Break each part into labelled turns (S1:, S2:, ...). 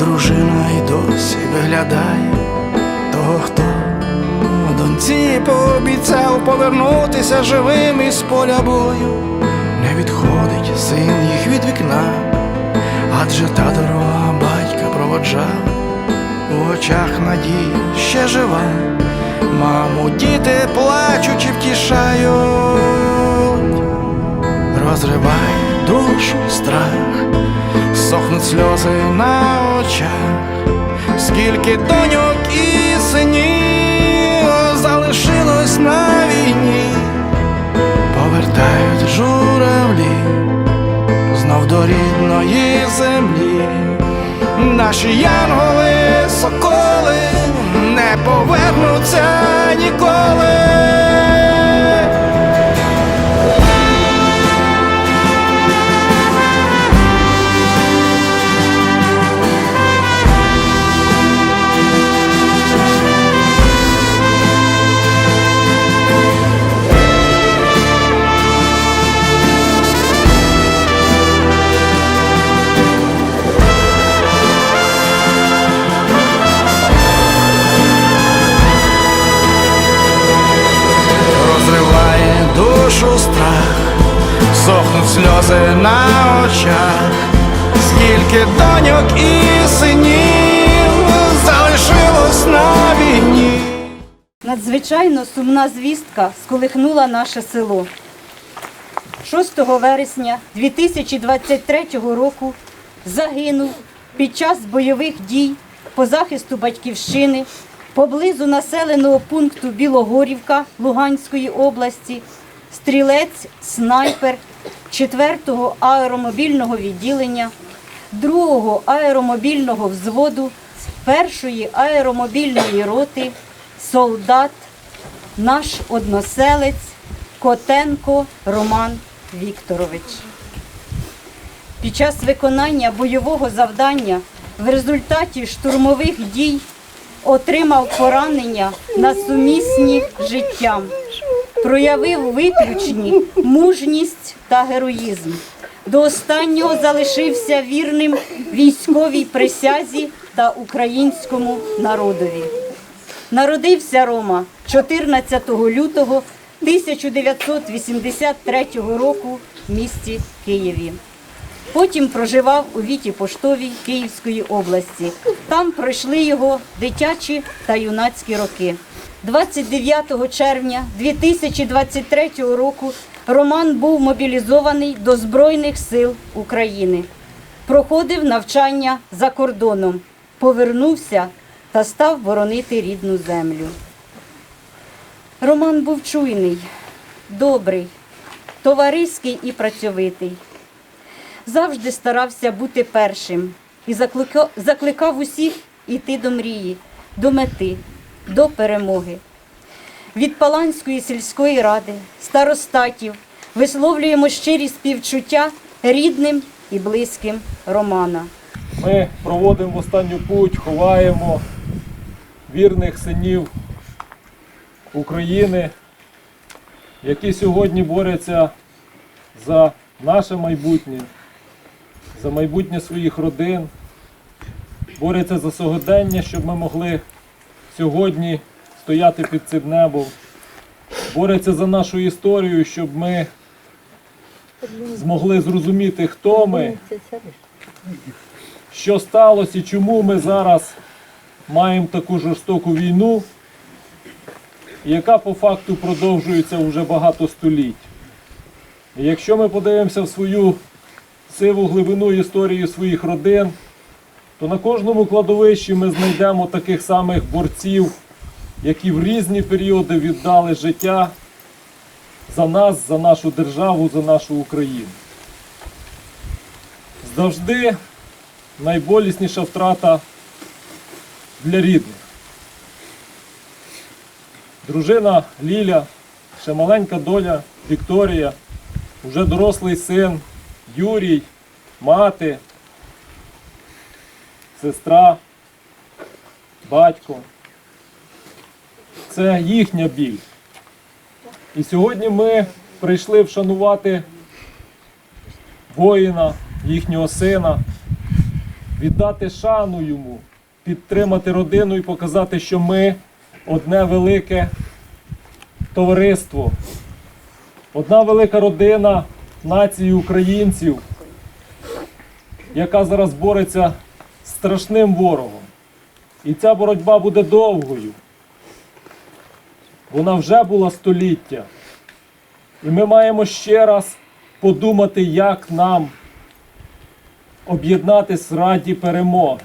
S1: дружина й досі виглядає того, хто доньці пообіцяв повернутися живим із поля бою. Не відходить син їх від вікна, адже та дорога батька проводжала, у очах надії ще жива. Маму, діти плачучи втішають розриває душу страх, сохнуть сльози на скільки доньок і синів залишилось на війні, повертають журавлі знов до рідної землі, наші янголи, соколи не повернуться ніколи. Скільки доньок і синів залишилось на війні.
S2: Надзвичайно сумна звістка сколихнула наше село. 6 вересня 2023 року загинув під час бойових дій по захисту батьківщини поблизу населеного пункту Білогорівка Луганської області стрілець снайпер 4-го аеромобільного відділення 2-го аеромобільного взводу 1-ї аеромобільної роти солдат, наш односелець Котенко Роман Вікторович. Під час виконання бойового завдання в результаті штурмових дій отримав поранення на сумісні з життям, проявив виключні мужність та героїзм. До останнього залишився вірним військовій присязі та українському народові. Народився Рома 14 лютого 1983 року в місті Києві. Потім проживав у Віті Поштовій Київської області. Там пройшли його дитячі та юнацькі роки. 29 червня 2023 року Роман був мобілізований до Збройних сил України. Проходив навчання за кордоном, повернувся та став боронити рідну землю. Роман був чуйний, добрий, товариський і працьовитий. Завжди старався бути першим і закликав усіх іти до мрії, до мети, до перемоги. Від Паланської сільської ради, старостатів висловлюємо щирі співчуття рідним і близьким Романа.
S3: Ми проводимо останню путь, ховаємо вірних синів України, які сьогодні борються за наше майбутнє, за майбутнє своїх родин, борються за сьогодення, щоб ми могли сьогодні стояти під цим небом. Борються за нашу історію, щоб ми змогли зрозуміти, хто ми, що сталося і чому ми зараз маємо таку жорстоку війну, яка по факту продовжується вже багато століть. І якщо ми подивимося в свою сиву глибину історії своїх родин, то на кожному кладовищі ми знайдемо таких самих борців, які в різні періоди віддали життя за нас, за нашу державу, за нашу Україну. Завжди найболісніша втрата для рідних. Дружина Ліля, ще маленька доля Вікторія, вже дорослий син Юрій, мати, сестра, батько. Це їхня біль. І сьогодні ми прийшли вшанувати воїна, їхнього сина, віддати шану йому, підтримати родину і показати, що ми одне велике товариство, одна велика родина нації українців, яка зараз бореться з страшним ворогом. І ця боротьба буде довгою. Вона вже була століття. І ми маємо ще раз подумати, як нам об'єднатись раді перемоги.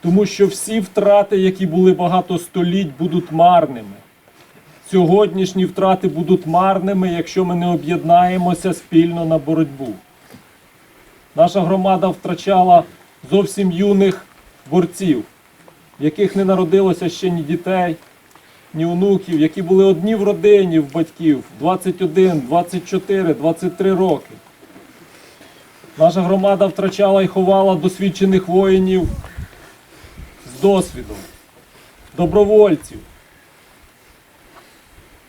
S3: Тому що всі втрати, які були багато століть, будуть марними. Сьогоднішні втрати будуть марними, якщо ми не об'єднаємося спільно на боротьбу. Наша громада втрачала зовсім юних борців, в яких не народилося ще ні дітей, ні онуків, які були одні в родині в батьків 21, 24, 23 роки. Наша громада втрачала і ховала досвідчених воїнів з досвідом, добровольців.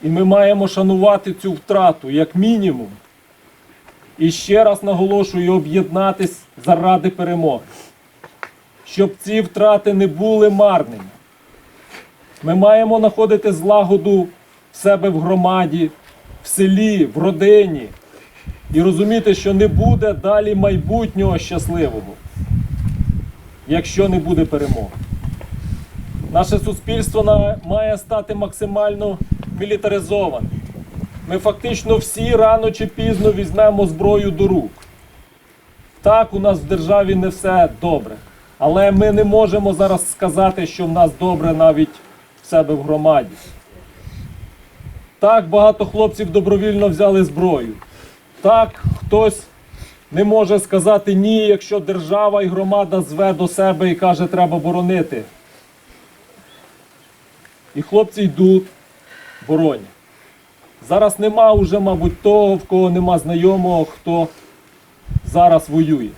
S3: І ми маємо шанувати цю втрату як мінімум. І ще раз наголошую об'єднатись заради перемоги, щоб ці втрати не були марними. Ми маємо знаходити злагоду в себе в громаді, в селі, в родині і розуміти, що не буде далі майбутнього щасливого, якщо не буде перемоги. Наше суспільство має стати максимально мілітаризованим. Ми фактично всі рано чи пізно візьмемо зброю до рук. Так, у нас в державі не все добре. Але ми не можемо зараз сказати, що в нас добре навіть себе в громаді. Так, багато хлопців добровільно взяли зброю. Так, хтось не може сказати ні, якщо держава і громада зве до себе і каже, треба боронити. І хлопці йдуть, боронять. Зараз нема вже, мабуть, того, в кого нема знайомого, хто зараз воює.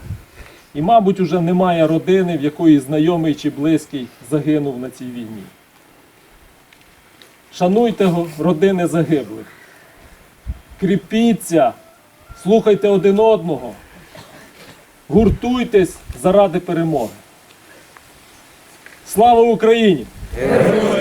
S3: І, мабуть, вже немає родини, в якої знайомий чи близький загинув на цій війні. Шануйте родини загиблих. Кріпіться, слухайте один одного, гуртуйтесь заради перемоги. Слава Україні!
S4: Гей,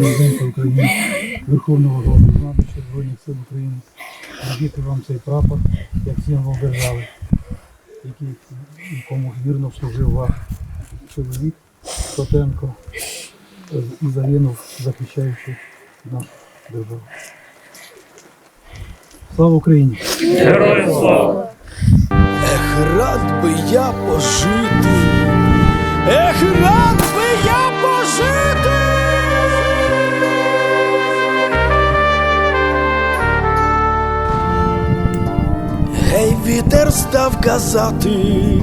S5: Президента України, Верховного Головнокомандуюча Збройних сил України, надіти вам цей прапор як символ держави, який якому вірно служив ваш чоловік Котенко і загинув, захищаючи нашу державу. Слава Україні!
S4: Героям Ех, рад би я пожити, ех, рад би вітер став казати,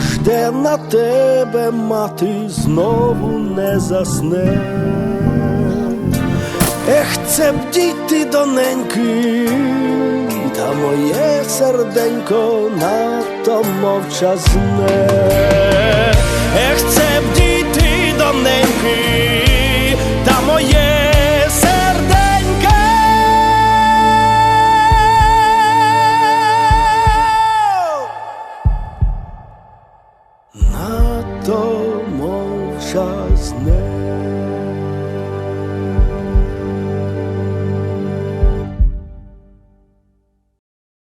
S4: жде на тебе мати, знову не засне. Ех, це б дійти до неньки, та моє серденько надто мовчазне. Ех, це б дійти до неньки.